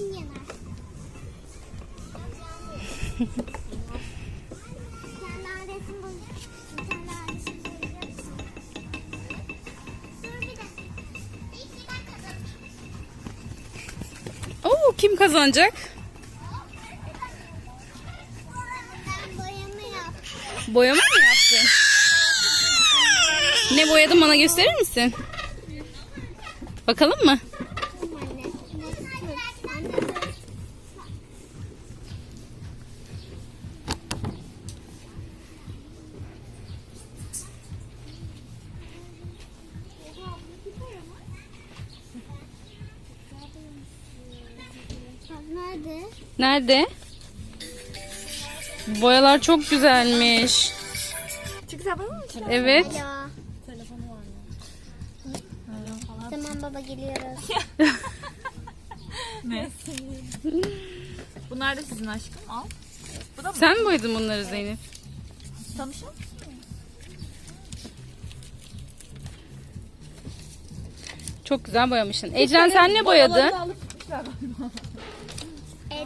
dakika. Oo kim kazanacak? Boyama mı yaptın? Ne boyadın bana gösterir misin? Bakalım mı? Nerede? Nerede? Boyalar çok güzelmiş. Çık bana mı? Evet. Alo. Telefonu var ya. Tamam baba geliyoruz. Ne? Bunlar da sizin aşkım. Al. Bu da mı? Sen mi boyadın bunları Zeynep? Tanışalım. Çok güzel boyamışsın. Ecren sen ne boyadın?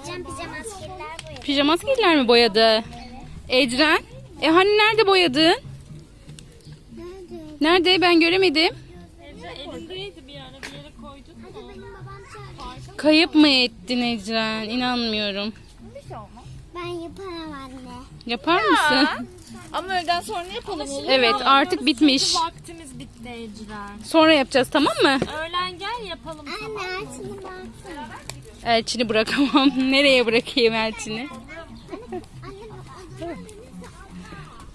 Ecem pijama askerler boyadı. Pijama askerler mi boyadı? Ecren? E hani nerede boyadın? Nerede? Nerede? Ben göremedim. Elindeydi bir ara bir yere koydun. Kayıp mı ettin Ecren? İnanmıyorum. Bir şey olmaz. Ben yaparım anne. Yapar mısın? Ama öğleden sonra yapalım olur mu? Evet artık bitmiş. Vaktimiz bitti Ecren. Sonra yapacağız tamam mı? Öğlen gel yapalım. Anne açını baksana. Elçin'i bırakamam. Nereye bırakayım Elçin'i?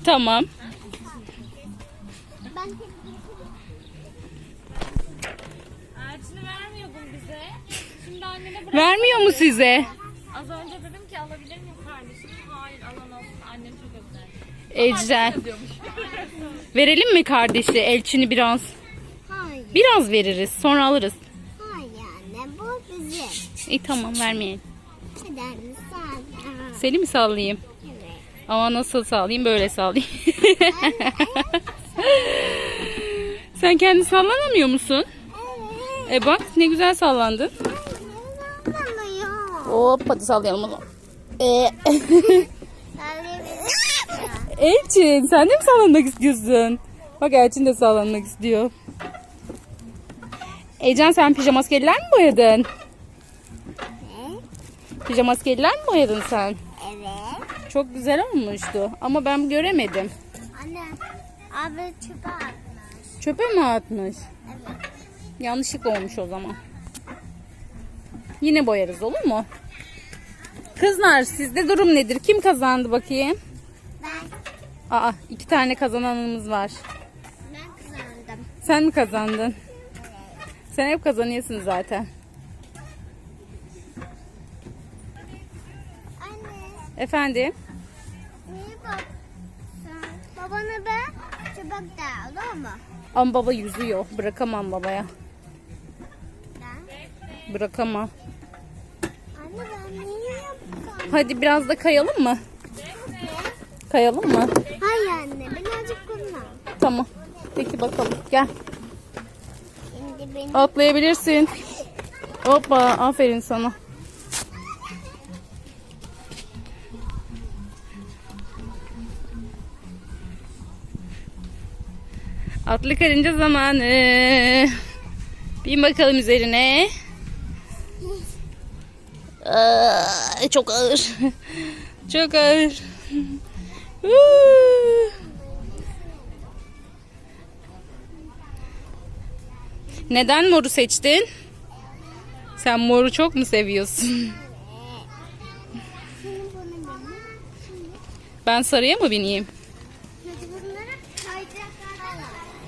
Tamam. ben Elçini vermiyordun bize. Şimdi annene bırak. Vermiyor mu size? Az önce dedim ki alabilir miyim kardeşim? Hayır alamazsın. Annem çok özel. Ecren. Verelim mi kardeşi Elçin'i biraz? hayır. Biraz veririz. Sonra alırız. Hayır anne bu bizim. İyi tamam vermeyelim. Seni mi sallayayım? Evet. Ama nasıl sallayayım? Böyle sallayayım. Sen kendi sallanamıyor musun? Evet. E bak ne güzel sallandın. Anlamıyor. Hop hadi sallayalım o zaman. E, Sallayabilir Elçin sen de mi sallanmak istiyorsun? Bak Elçin de sallanmak istiyor. Ecen sen pijama askerler mi boyadın? Pijama askerler mi boyadın sen? Evet. Çok güzel olmuştu ama ben göremedim. Anne. Abi çöpe atmış. Çöpe mi atmış? Evet. Yanlışlık olmuş o zaman. Yine boyarız olur mu? Kızlar sizde durum nedir? Kim kazandı bakayım? Ben. Aa iki tane kazananımız var. Ben kazandım. Sen mi kazandın? Sen hep kazanıyorsun zaten. Anne. Efendim? İyi bak. Babana ben çöpek de olur mu? Ama baba yüzüyor. Bırakamam babaya. Ben. Bırakamam. Anne ben neyi yapacağım? Hadi biraz da kayalım mı? Kayalım mı? Hayır anne birazcık kullan. Tamam. Peki bakalım. Gel. Şimdi benim. Atlayabilirsin. Hoppa. Aferin sana. Atlı karınca zamanı. Bin bakalım üzerine. Aa, çok ağır. Çok ağır. Neden moru seçtin? Sen moru çok mu seviyorsun? Ben sarıya mı bineyim?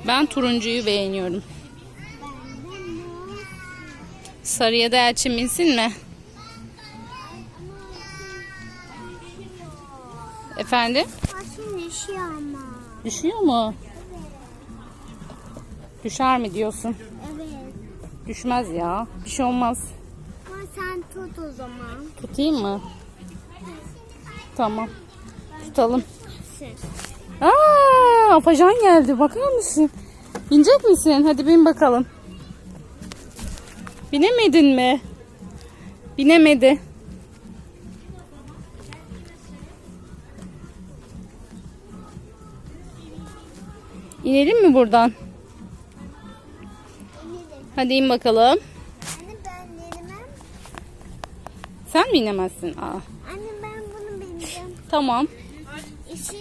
Ben turuncuyu beğeniyorum. Sarıya da Elçin binsin mi? Efendim? Düşüyor ama. Düşüyor mu? Düşer mi diyorsun? Evet. Düşmez ya. Bir şey olmaz. Ama sen tut o zaman. Tutayım mı? Tamam. Tutalım. Sen. Aa, Afacan geldi. Bakar mısın? Binecek misin? Hadi bin bakalım. Binemedin mi? Binemedi. İnelim mi buradan? Hadi in bakalım. Anne ben yenemem. Sen mi inemezsin? Aa, Anne ben bunu bileceğim. tamam. İşi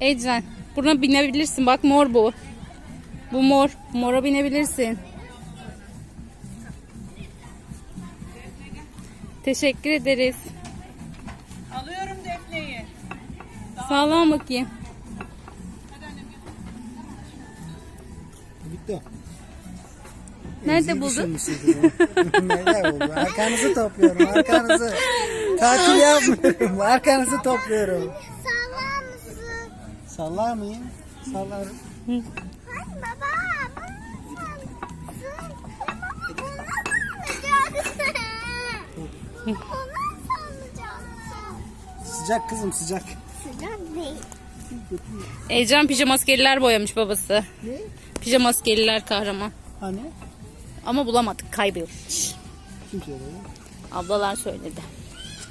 Ecren buna binebilirsin. Bak mor bu. Bu mor. Mora binebilirsin. Teşekkür ederiz. Alıyorum Defne'yi. Sağlam bakayım. Bitti. Nerede buldun? düşürmüşsünüz o. Nerede buldu? Arkanızı topluyorum. Arkanızı. Tatil yapmıyorum. Arkanızı topluyorum. Sallar mıyım? Sallarım. Hayır baba. Sıcak kızım sıcak. Sıcak değil. Ecren pijamaskeliler boyamış babası. Ne? Pijamaskeliler kahraman. Hani? Ama bulamadık kaybıyor. Kim söyledi? Ablalar söyledi.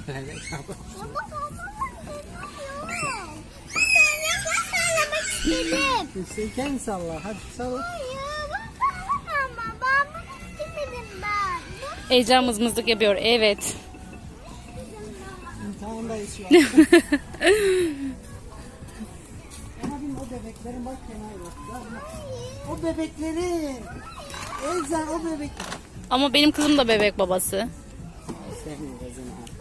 Baba baba istedim. Kendi salla. Hadi salla. Ecren mızmızlık yapıyor. Evet. İmtihandayız şu an. Abim o bebeklerin bak kenara bak. O bebeklerin. Elzan o bebek. Ama benim kızım da bebek babası. Senin kızın ha.